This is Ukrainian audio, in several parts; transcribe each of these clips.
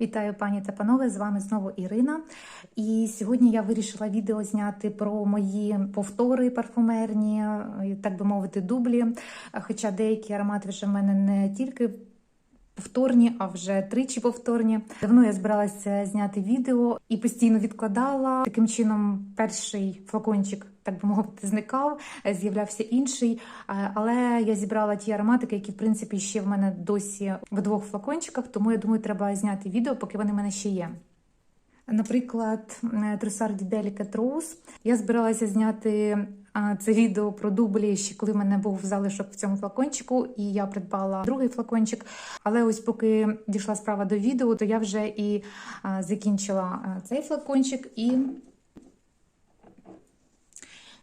Вітаю, пані та панове! З вами знову Ірина. І сьогодні я вирішила відео зняти про мої повтори парфумерні, е, так би мовити, дублі. Хоча деякі аромати вже в мене не тільки повторні, а вже тричі повторні. Давно я збиралася зняти відео і постійно відкладала. Таким чином, перший флакончик, так би мовити, зникав, з'являвся інший. Але я зібрала ті ароматики, які в принципі ще в мене досі в двох флакончиках, тому я думаю, треба зняти відео, поки вони в мене ще є. Наприклад, Трусарді Delicate Rose. Я збиралася зняти це відео про дублі, ще коли в мене був залишок в цьому флакончику, і я придбала другий флакончик. Але ось поки дійшла справа до відео, то я вже і закінчила цей флакончик і.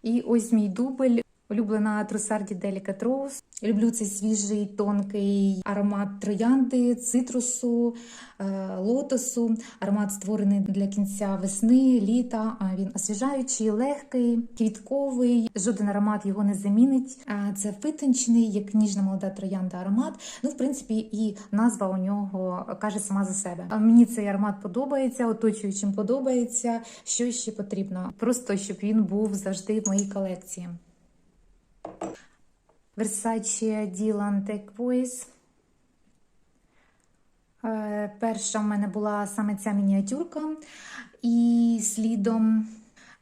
І ось мій дубль. Улюблена Трусарді Delicate Rose. Люблю цей свіжий тонкий аромат троянди, цитрусу, е, лотосу. Аромат створений для кінця весни, літа. Він освіжаючий, легкий, квітковий. Жоден аромат його не замінить. Це витончений, як ніжна молода троянда аромат. Ну, в принципі, і назва у нього каже сама за себе. А Мені цей аромат подобається, оточуючим подобається. Що ще потрібно? Просто щоб він був завжди в моїй колекції. Versace Dylan Take Voice. Перша в мене була саме ця мініатюрка, і слідом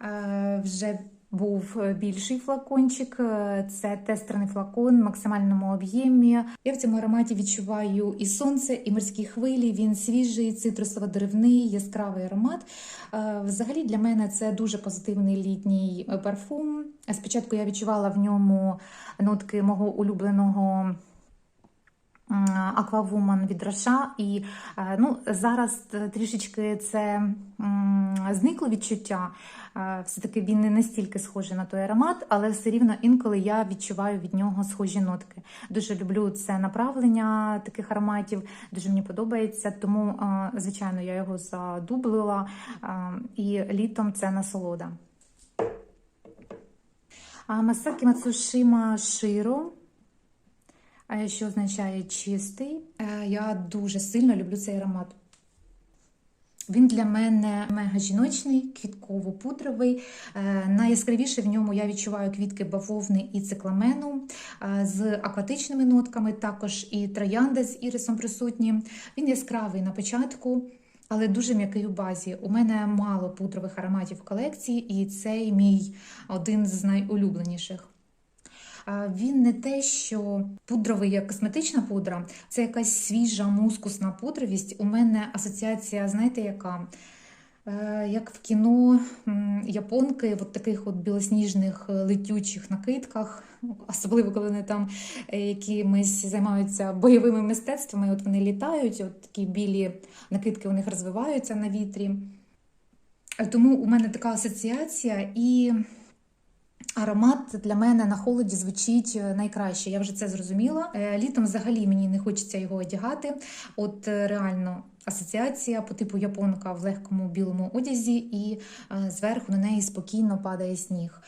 е, вже був більший флакончик. Е, Це тестерний флакон в максимальному об'ємі. Я в цьому ароматі відчуваю і сонце, і морські хвилі. Він свіжий, цитрусово-деревний, яскравий аромат. Е, Взагалі для мене це дуже позитивний літній е, парфум. Спочатку я відчувала в ньому нотки мого улюбленого. Аквавуман від Роша. І е, ну, зараз трішечки це зникло відчуття. Е, Все-таки він не настільки схожий на той аромат, але все рівно інколи я відчуваю від нього схожі нотки. Дуже люблю це направлення таких ароматів, дуже мені подобається, тому, е, звичайно, я його задублила, і літом це насолода. А Масакі Мацушима Широ що означає чистий. Е, Я дуже сильно люблю цей аромат. Він для мене мега жіночний, квітково-пудровий. Е, Найяскравіше в ньому я відчуваю квітки бавовни і цикламену е, з акватичними нотками, також і троянда з ірисом присутні. Він яскравий на початку, але дуже м'який у базі. У мене мало пудрових ароматів в колекції, і цей мій один з найулюбленіших. Він не те, що пудровий, як косметична пудра, це якась свіжа мускусна пудровість. У мене асоціація, знаєте, яка? Е, Як в кіно японки, в таких от білосніжних летючих накидках, особливо коли вони там е, якимись займаються бойовими мистецтвами, от вони літають, от такі білі накидки у них розвиваються на вітрі. Тому у мене така асоціація і. Аромат для мене на холоді звучить е, найкраще. Я вже це зрозуміла. Е, Літом взагалі мені не хочеться його одягати. От е, реально асоціація по типу японка в легкому білому одязі, і зверху на неї спокійно падає сніг.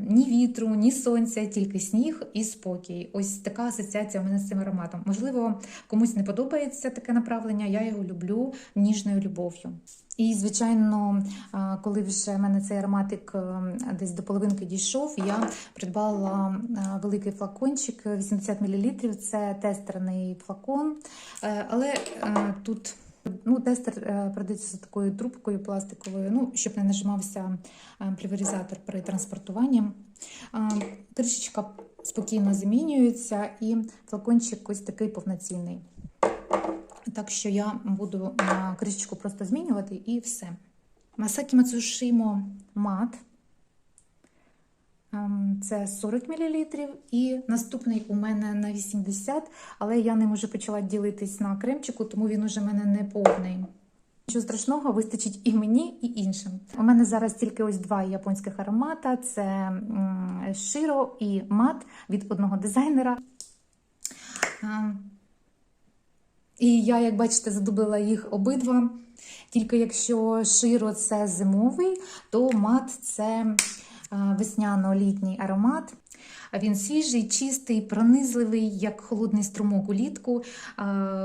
Ні вітру, ні сонця, тільки сніг і спокій. Ось така асоціація у мене з цим ароматом. Можливо, комусь не подобається таке направлення. Я його люблю ніжною любов'ю. І, звичайно, коли вже в мене цей ароматик десь до половинки дійшов, я придбала великий флакончик 80 мл. Це тестерний флакон. Е, але е, тут ну, тестер е, продається з такою трубкою пластиковою, ну, щоб не нажимався пульверизатор при транспортуванні. Кришечка спокійно замінюється, і флакончик ось такий повноцінний. Так що я буду кришечку просто змінювати і все. Масакі Мацушимо мат. Це 40 мл. І наступний у мене на 80 але я ним вже почала ділитись на кремчику, тому він уже в мене не повний. Нічого страшного, вистачить і мені, і іншим. У мене зараз тільки ось два японських аромата: це Широ і мат від одного дизайнера. І я, як бачите, задублила їх обидва. Тільки якщо широ це зимовий, то мат це весняно-літній аромат. Він свіжий, чистий, пронизливий, як холодний струмок улітку, е,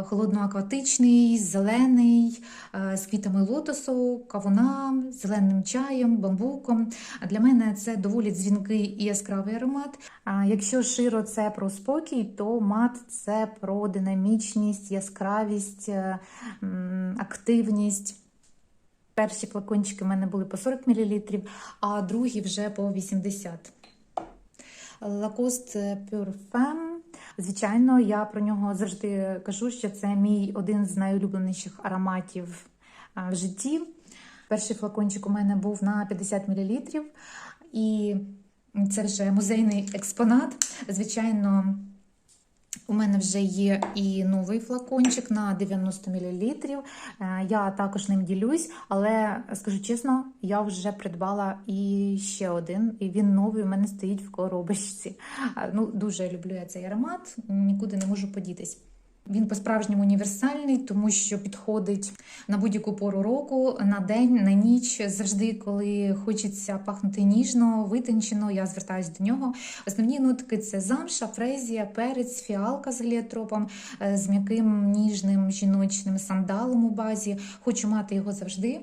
холодно-акватичний, зелений, е, з квітами лотосу, кавуна, зеленим чаєм, бамбуком. Для мене це доволі дзвінкий і яскравий аромат. А якщо широ це про спокій, то мат це про динамічність, яскравість, е, активність. Перші флакончики в мене були по 40 мл, а другі вже по 80 Lacoste Pure Femme. Звичайно, я про нього завжди кажу, що це мій один з найулюбленіших ароматів в житті. Перший флакончик у мене був на 50 мл, і це вже музейний експонат. Звичайно, у мене вже є і новий флакончик на 90 мл. Я також ним ділюсь, але скажу чесно, я вже придбала і ще один, і він новий у мене стоїть в коробочці. Ну, дуже люблю я цей аромат, нікуди не можу подітись. Він по-справжньому універсальний, тому що підходить на будь-яку пору року, на день, на ніч. Завжди, коли хочеться пахнути ніжно, витончено, я звертаюся до нього. Основні нотки це замша, фрезія, перець, фіалка з геліотропом, е, з м'яким ніжним жіночним сандалом у базі. Хочу мати його завжди.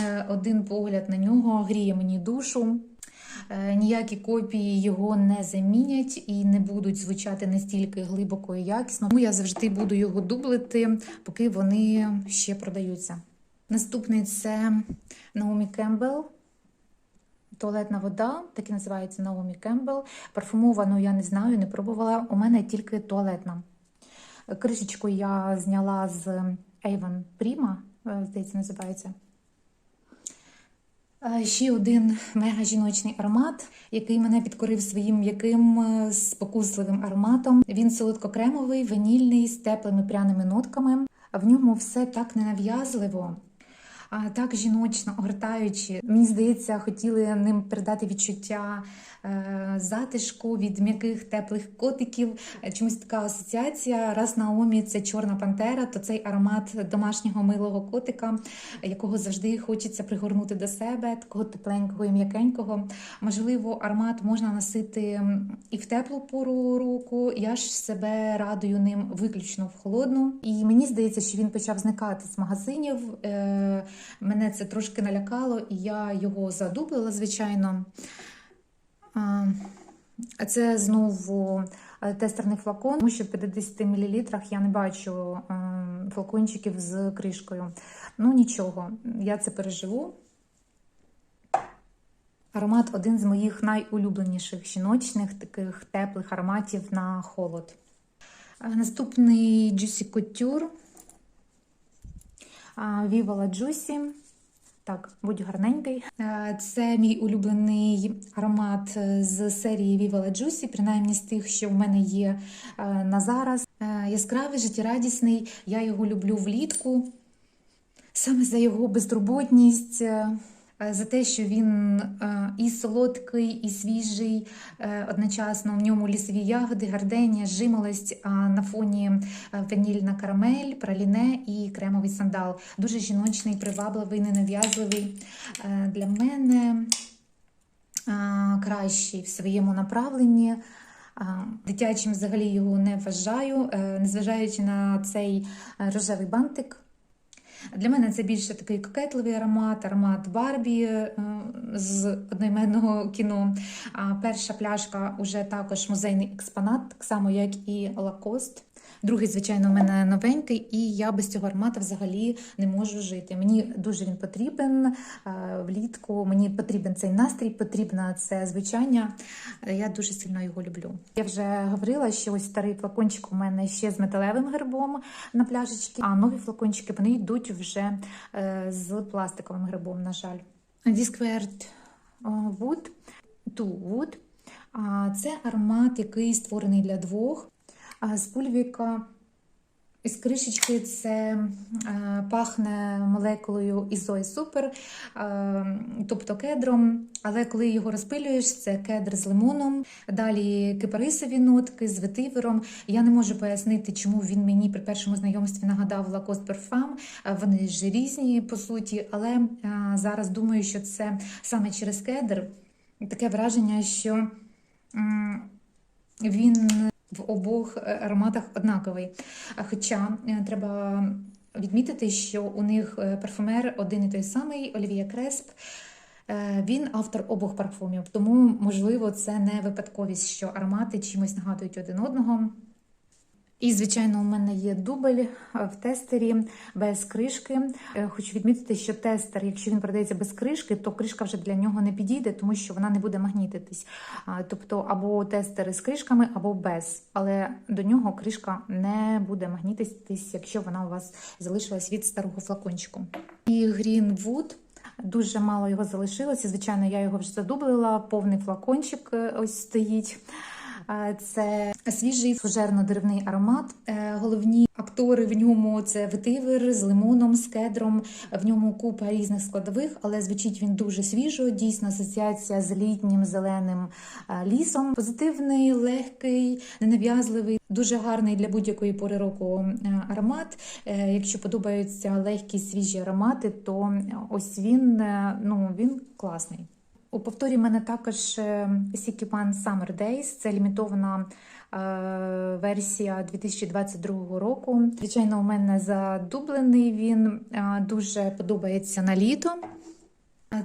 Е, Один погляд на нього гріє мені душу. Е, Ніякі копії його не замінять і не будуть звучати настільки глибоко і якісно. Тому я завжди буду його дублити, поки вони ще продаються. Наступний це Наомі Кембл. Туалетна вода, так і називається Наомі Кембл. Парфумовану я не знаю, не пробувала. У мене тільки туалетна. Кришечку я зняла з Avon Prima, е, здається, називається. Ще один мега жіночний аромат, який мене підкорив своїм м'яким е, спокусливим ароматом. Він солодкокремовий, ванільний, з теплими пряними нотками. В ньому все так ненав'язливо, а так жіночно, огортаючи. Мені здається, хотіли ним передати відчуття е, затишку від м'яких теплих котиків. Чомусь така асоціація. Раз Наомі це чорна пантера, то цей аромат домашнього милого котика, якого завжди хочеться пригорнути до себе, такого тепленького і м'якенького. Можливо, аромат можна носити і в теплу пору року. Я ж себе радую ним виключно в холодну. І мені здається, що він почав зникати з магазинів. Е, Мене це трошки налякало, і я його задублила, звичайно. А це знову е, тестерний флакон, тому що в 50 мл я не бачу е, флакончиків з кришкою. Ну нічого, я це переживу. Аромат один з моїх найулюбленіших жіночних таких теплих ароматів на холод. Наступний Juicy Couture. А, Viva la Juicy. Так, будь гарненький. Е, Це мій улюблений аромат е, з серії Viva la Juicy, принаймні з тих, що в мене є е, на зараз. Яскравий, життєрадісний. Я його люблю влітку. Саме за його безтурботність, за те, що він е, і солодкий, і свіжий, е, одночасно в ньому лісові ягоди, гарденія, жимолость, на фоні е, ванільна карамель, праліне і кремовий сандал. Дуже жіночний, привабливий, ненав'язливий. Е, Для мене е, кращий в своєму направленні. Дитячим взагалі його не вважаю, е, незважаючи на цей е, рожевий бантик. Для мене це більше такий кокетливий аромат, аромат Барбі е, з одноіменного кіно. Перша пляшка вже також музейний експонат, так само як і Лакост. Другий, звичайно, у мене новенький, і я без цього аромата взагалі не можу жити. Мені дуже він потрібен е, влітку. Мені потрібен цей настрій, потрібне це звучання. Е, Я дуже сильно його люблю. Я вже говорила, що ось старий флакончик у мене ще з металевим грибом на пляшечці, а нові флакончики вони йдуть вже е, з пластиковим грибом, на жаль. Disquared Wood, To Wood. А Це аромат, який створений для двох. З пульвіка із кришечки це е, пахне молекулою Ізої Супер, е, тобто кедром. Але коли його розпилюєш, це кедр з лимоном. Далі кипарисові нотки з ветивером. Я не можу пояснити, чому він мені при першому знайомстві нагадав Parfum. Е, Вони ж різні по суті, але е, зараз думаю, що це саме через кедр таке враження, що. він в обох е, ароматах однаковий. Хоча е, треба відмітити, що у них е, парфумер один і той самий Олівія Кресп. Він автор обох парфумів, тому можливо це не випадковість, що аромати чимось нагадують один одного. І, звичайно, у мене є дубль е, в тестері без кришки. Е, Хочу відмітити, що тестер, якщо він продається без кришки, то кришка вже для нього не підійде, тому що вона не буде магнітитись. Тобто або тестери з кришками, або без. Але до нього кришка не буде магнітитись, якщо вона у вас залишилась від старого флакончику. І Greenwood. Дуже мало його залишилося. Звичайно, я його вже задублила. Повний флакончик е, ось стоїть. Це свіжий фужерно-деревний аромат. Е, Головні актори в ньому це ветивер з лимоном, з кедром. В ньому купа різних складових, але звучить він дуже свіжо. Дійсно, асоціація з літнім зеленим е, лісом. Позитивний, легкий, ненав'язливий, дуже гарний для будь-якої пори року е, аромат. Якщо подобаються легкі свіжі аромати, то ось він ну він класний. У повторі мене також е, Сікіпан Summer Days. Це лімітована е, версія 2022 року. Звичайно, у мене задублений він е, дуже подобається на літо.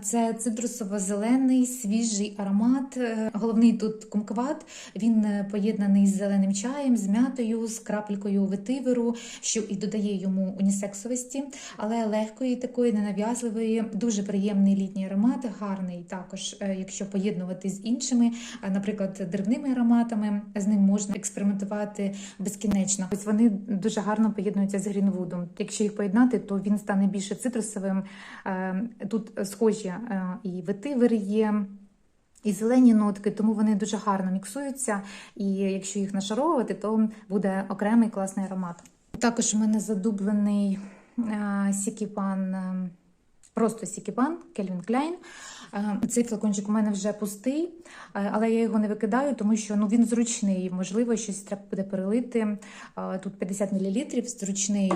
Це цитрусово-зелений свіжий аромат. Е, Головний тут кумкват. Він е, поєднаний з зеленим чаєм, з м'ятою, з крапелькою ветиверу, що і додає йому унісексовості, але легкої, такої ненав'язливої, дуже приємний літній аромат, гарний також, е, якщо поєднувати з іншими, наприклад, деревними ароматами. З ним можна експериментувати безкінечно. Ось вони дуже гарно поєднуються з Грінвудом. Якщо їх поєднати, то він стане більше цитрусовим. Тут схожі е, і ветивер є. І зелені нотки, тому вони дуже гарно міксуються. І якщо їх нашаровувати, то буде окремий класний аромат. Також у мене задублений е, сікіпан, е, просто сікіпан Кельвін Кляйн. Е, Цей флакончик у мене вже пустий, е, але я його не викидаю, тому що ну, він зручний. Можливо, щось треба буде перелити. Е, Тут 50 мл, зручний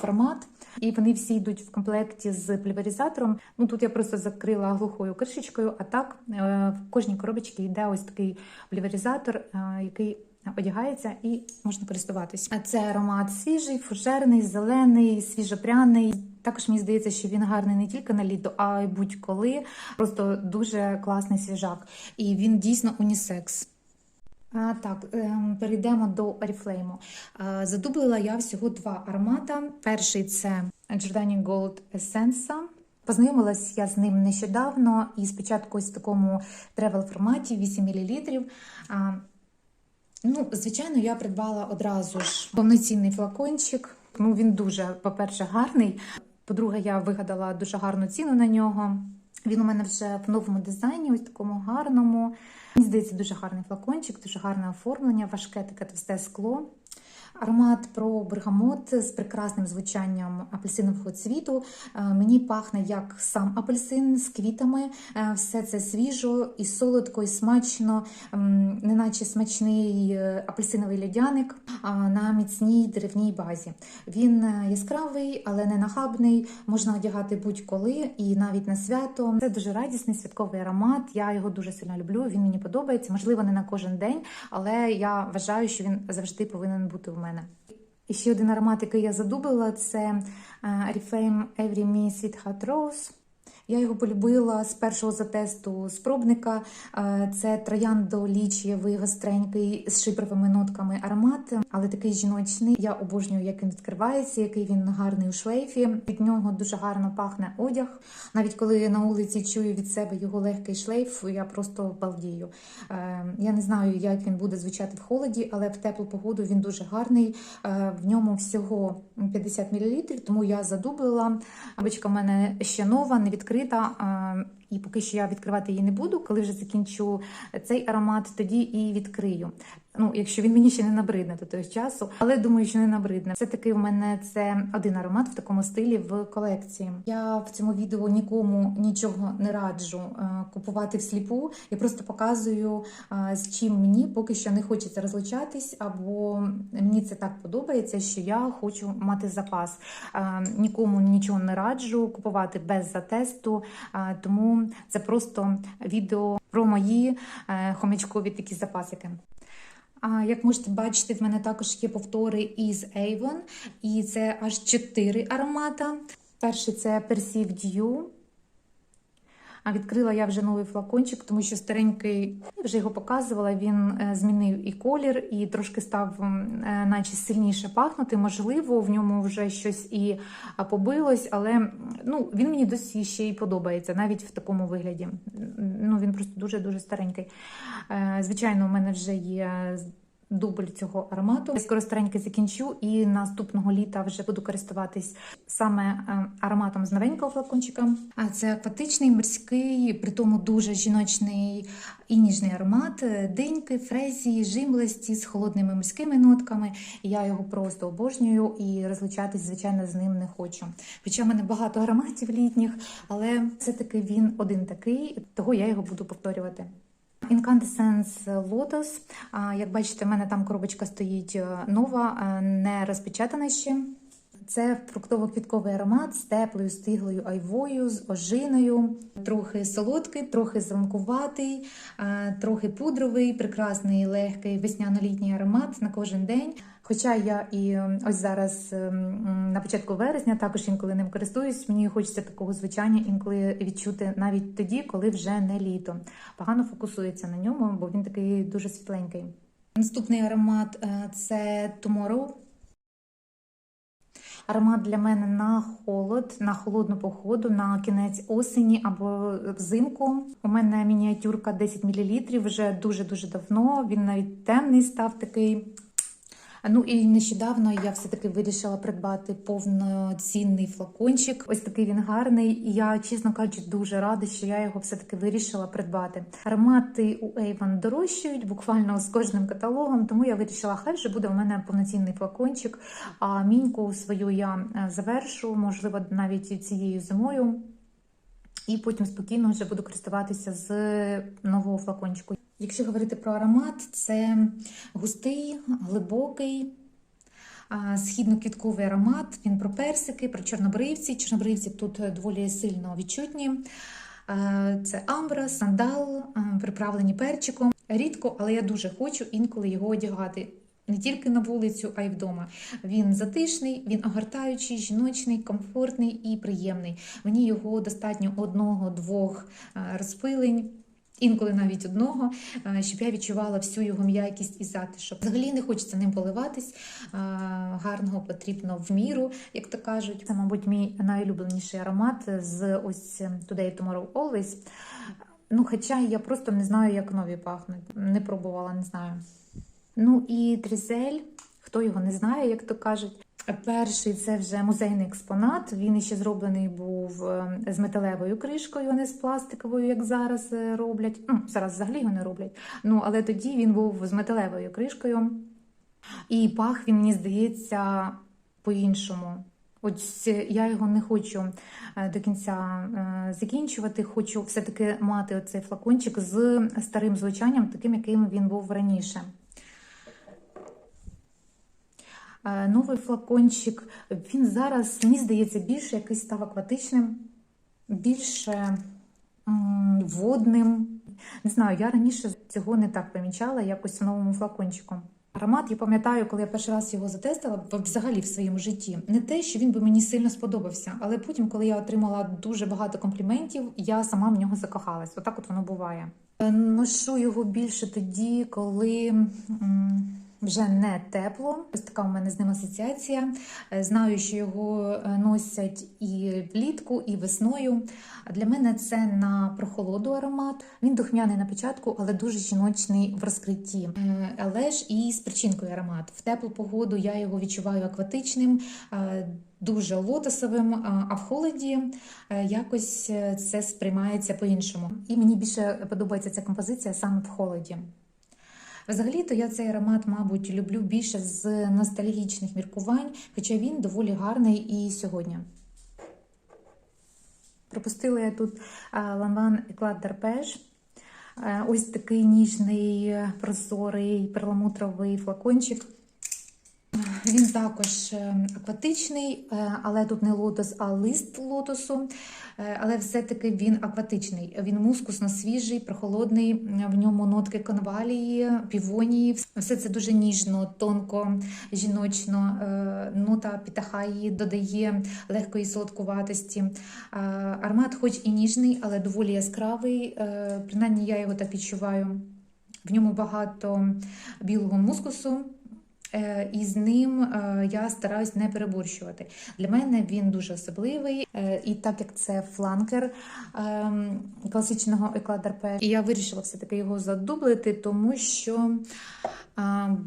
формат. І вони всі йдуть в комплекті з пліверізатором. Ну тут я просто закрила глухою кришечкою, а так в кожній коробочці йде ось такий пліверізатор, е, який одягається і можна користуватись. Це аромат свіжий, фужерний, зелений, свіжопряний. Також мені здається, що він гарний не тільки на літо, а й будь-коли. Просто дуже класний свіжак. І він дійсно унісекс. А, так, ем, перейдемо до. А, Задублила я всього два аромата. Перший це Giordani Gold Essence. Познайомилась я з ним нещодавно і спочатку ось в такому тревел форматі 8 мл. Ну, звичайно, я придбала одразу ж повноцінний флакончик. Ну, він дуже, по-перше, гарний. По-друге, я вигадала дуже гарну ціну на нього. Він у мене вже в новому дизайні, ось такому гарному. Мені здається, дуже гарний флакончик, дуже гарне оформлення, важке таке товсте скло. Аромат про бергамот з прекрасним звучанням апельсинового цвіту. Е, Мені пахне як сам апельсин з квітами. Е, Все це свіжо і солодко, і смачно, неначе смачний е, апельсиновий льодяник на міцній деревній базі. Він яскравий, але не нахабний. Можна одягати будь-коли і навіть на свято. Це дуже радісний святковий аромат. Я його дуже сильно люблю. Він мені подобається. Можливо, не на кожен день, але я вважаю, що він завжди повинен бути у мене. І ще один аромат, який я задубила, це Reflame Every Me Sweetheart Rose. Я його полюбила з першого затесту спробника. Е, Це трояндо лічієвий гостренький з шипровими нотками аромат, але такий жіночний. Я обожнюю, як він відкривається, який він гарний у шлейфі. Від нього дуже гарно пахне одяг. Навіть коли на вулиці чую від себе його легкий шлейф, я просто балдію. Е, Я не знаю, як він буде звучати в холоді, але в теплу погоду він дуже гарний. Е, В ньому всього 50 мл, тому я задублила. Бочка в мене ще нова, не відкрита. Е, І поки що я відкривати її не буду. Коли вже закінчу цей аромат, тоді і відкрию. Ну, якщо він мені ще не набридне до того часу, але думаю, що не набридне. Все таки в мене це один аромат в такому стилі в колекції. Я в цьому відео нікому нічого не раджу е, купувати всліпу. Я просто показую, е, з чим мені поки що не хочеться розлучатись, або мені це так подобається, що я хочу мати запас. Е, Нікому нічого не раджу купувати без затесту, тому Це просто відео про мої хомячкові такі запасики. Як можете бачити, в мене також є повтори із Avon, і це аж 4 аромата. Перший це Perceived You. А відкрила я вже новий флакончик, тому що старенький, я вже його показувала. Він е, змінив і колір, і трошки став, е, наче сильніше пахнути. Можливо, в ньому вже щось і побилось, але ну, він мені досі ще й подобається, навіть в такому вигляді. Ну, він просто дуже дуже старенький. Е, Звичайно, у мене вже є дубль цього аромату. Я скоро старенько закінчу, і наступного літа вже буду користуватись саме е, ароматом з новенького флакончика. А це акватичний, морський, при тому дуже жіночний і ніжний аромат. Е, Деньки, фрезії, жимлості з холодними морськими нотками. Я його просто обожнюю і розлучатись, звичайно, з ним не хочу. Хоча в мене багато ароматів літніх, але все-таки він один такий, того я його буду повторювати. Incandescence Lotus. Як бачите, в мене там коробочка стоїть е, нова, е, не розпечатана ще. Це фруктово-квітковий аромат з теплою стиглою айвою, з ожиною, трохи солодкий, трохи зеленкуватий, е, трохи пудровий, прекрасний, легкий весняно-літній аромат на кожен день. Хоча я і е, ось зараз е, на початку вересня також інколи ним користуюсь, мені хочеться такого звучання інколи відчути навіть тоді, коли вже не літо. Погано фокусується на ньому, бо він такий дуже світленький. Наступний аромат е, це Tomorrow. Аромат для мене на холод, на холодну походу, на кінець осені або взимку. У мене мініатюрка 10 мл вже дуже-дуже давно. Він навіть темний став такий. Ну і нещодавно я все-таки вирішила придбати повноцінний флакончик. Ось такий він гарний. І я, чесно кажучи, дуже рада, що я його все-таки вирішила придбати. Аромати у Avon дорожчають буквально з кожним каталогом, тому я вирішила, хай вже буде у мене повноцінний флакончик. А міньку свою я е, завершу, можливо, навіть цією зимою. І потім спокійно вже буду користуватися з нового флакончику. Якщо говорити про аромат, це густий, глибокий, східно-квітковий аромат. Він про персики, про чорнобривці. Чорнобривці тут доволі сильно відчутні. Це амбра, сандал, приправлені перчиком. Рідко, але я дуже хочу інколи його одягати. Не тільки на вулицю, а й вдома. Він затишний, він огортаючий, жіночний, комфортний і приємний. Мені його достатньо одного-двох розпилень. Інколи навіть одного, е, щоб я відчувала всю його м'якість і затишок. Взагалі не хочеться ним поливатись. е, Гарного потрібно в міру, як то кажуть. Це, мабуть, мій найулюбленіший аромат з ось Today Tomorrow Always. Ну, хоча я просто не знаю, як нові пахнуть. Не пробувала, не знаю. Ну і Трізель, хто його не знає, як то кажуть. Перший це вже музейний експонат. Він ще зроблений був е, з металевою кришкою, а не з пластиковою, як зараз е, роблять. Ну, зараз взагалі його не роблять. Ну, але тоді він був з металевою кришкою. І пах він, мені здається, по-іншому. Ось я його не хочу е, до кінця е, закінчувати. Хочу все-таки мати оцей флакончик з старим звучанням, таким, яким він був раніше. Е, Новий флакончик, він зараз, мені здається, більше якийсь став акватичним, більше водним. Не знаю, я раніше цього не так помічала, якось в новому флакончику. Аромат, я пам'ятаю, коли я перший раз його затестила, взагалі в своєму житті. Не те, що він би мені сильно сподобався, але потім, коли я отримала дуже багато компліментів, я сама в нього закохалась. Отак от воно буває. Е, Ношу його більше тоді, коли. Вже не тепло. Ось така у мене з ним асоціація. Е, Знаю, що його е, носять і влітку, і весною. Для мене це на прохолоду аромат. Він духмяний на початку, але дуже жіночний в розкритті. Але ж і з причинкою аромат. В теплу погоду я його відчуваю акватичним, е, дуже лотосовим, а в холоді якось це сприймається по-іншому. І мені більше подобається ця композиція саме в холоді. Взагалі-то я цей аромат, мабуть, люблю більше з ностальгічних міркувань, хоча він доволі гарний і сьогодні. Пропустила я тут Lanvin Еклад d'Arpège. Е, Ось такий ніжний, прозорий, перламутровий флакончик. Він також е, акватичний, е, але тут не лотос, а лист лотосу. Е, Але все-таки він акватичний. Він мускусно свіжий, прохолодний. В ньому нотки конвалії, півонії. Все це дуже ніжно, тонко, жіночно. Нота пітахаї додає легкої солодкуватості. Аромат, хоч і ніжний, але доволі яскравий. Принаймні я його так відчуваю. В ньому багато білого мускусу. Е, І з ним е, я стараюсь не переборщувати. Для мене він дуже особливий, Е, і так як це фланкер ем, класичного екладер П, і я вирішила все-таки його задублити, тому що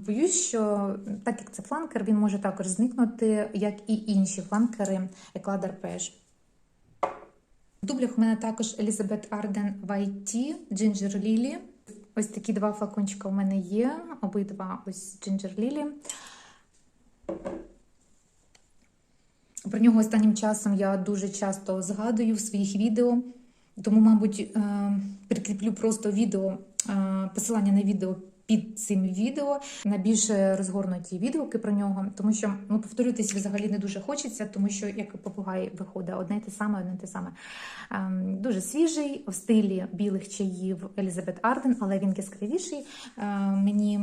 боюсь, що так як це фланкер, він може також зникнути, як і інші фланкери екладер Пеш. В дублях у мене також Елізабет Арден YT Ginger Lily. Ось такі два флакончика у мене є. Обидва ось Ginger Lily. Про нього останнім часом я дуже часто згадую в своїх відео. Тому, мабуть, е, прикріплю просто відео, е, посилання на відео під цим відео на більш розгорнуті відгуки про нього, тому що ну повторюватись взагалі не дуже хочеться, тому що як попугай виходить одне й те саме, одне й те саме. Ем, Дуже свіжий в стилі білих чаїв Елізабет Арден, але він яскравіший. Е, Мені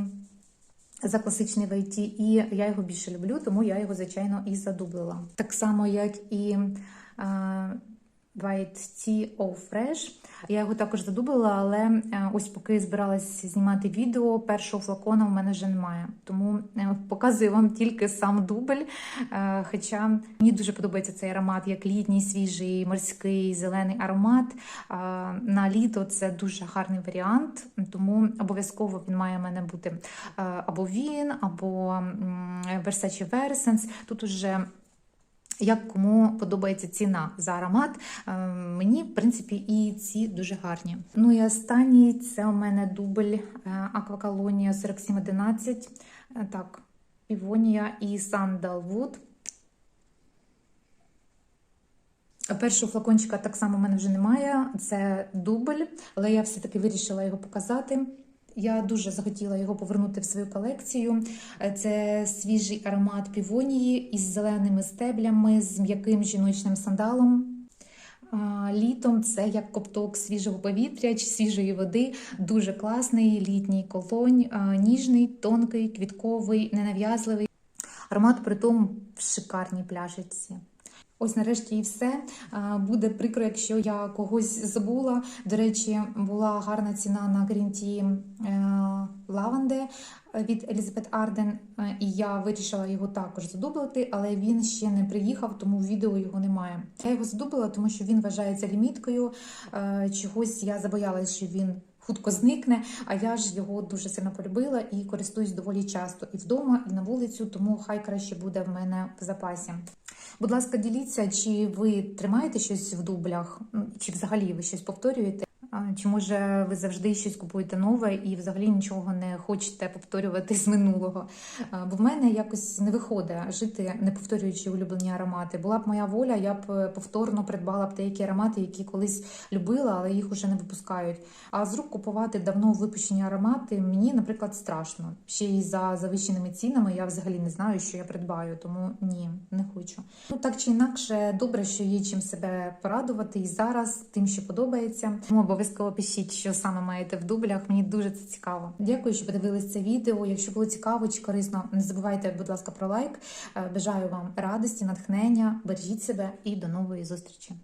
за класичний VT, і я його більше люблю, тому я його, звичайно, і задублила. Так само, як і е, White Tea All Fresh. Я його також задублила, але е, ось поки збиралась знімати відео, першого флакона в мене вже немає. Тому е, показую вам тільки сам дубль. Е, Хоча мені дуже подобається цей аромат, як літній, свіжий, морський, зелений аромат. На літо це дуже гарний варіант, тому обов'язково він має в мене бути або він, або Versace Versens. Тут уже як кому подобається ціна за аромат. Е, Мені, в принципі, і ці дуже гарні. Ну і останній це у мене дубль Аквакалонія 4711. Е, Так, Півонія і Сандалвуд. Першого флакончика так само в мене вже немає. Це дубль, але я все-таки вирішила його показати. Я дуже захотіла його повернути в свою колекцію. Це свіжий аромат півонії із зеленими стеблями, з м'яким жіночним сандалом. Літом це як копток свіжого повітря чи свіжої води. Дуже класний літній колонь, ніжний, тонкий, квітковий, ненав'язливий. Аромат при тому в шикарній пляшечці. Ось нарешті і все. Буде прикро, якщо я когось забула. До речі, була гарна ціна на грінті лаванде від Елізабет Арден, е, і я вирішила його також задублити, але він ще не приїхав, тому відео його немає. Я його задублила, тому що він вважається ліміткою. Е, Чогось я забоялась, що він. Хутко зникне, а я ж його дуже сильно полюбила і користуюсь доволі часто і вдома, і на вулицю, тому хай краще буде в мене в запасі. Будь ласка, діліться, чи ви тримаєте щось в дублях, чи взагалі ви щось повторюєте? Чи може ви завжди щось купуєте нове і взагалі нічого не хочете повторювати з минулого? Бо в мене якось не виходить жити, не повторюючи улюблені аромати. Була б моя воля, я б повторно придбала б деякі аромати, які колись любила, але їх уже не випускають. А з рук купувати давно випущені аромати мені, наприклад, страшно. Ще й за завищеними цінами я взагалі не знаю, що я придбаю, тому ні, не хочу. Ну так чи інакше, добре, що є чим себе порадувати і зараз тим, що подобається. Тому обов'язково пишіть, що саме маєте в дублях. Мені дуже це цікаво. Дякую, що подивились це відео. Якщо було цікаво чи корисно, не забувайте, будь ласка, про лайк. Е, Бажаю вам радості, натхнення, бережіть себе і до нової зустрічі.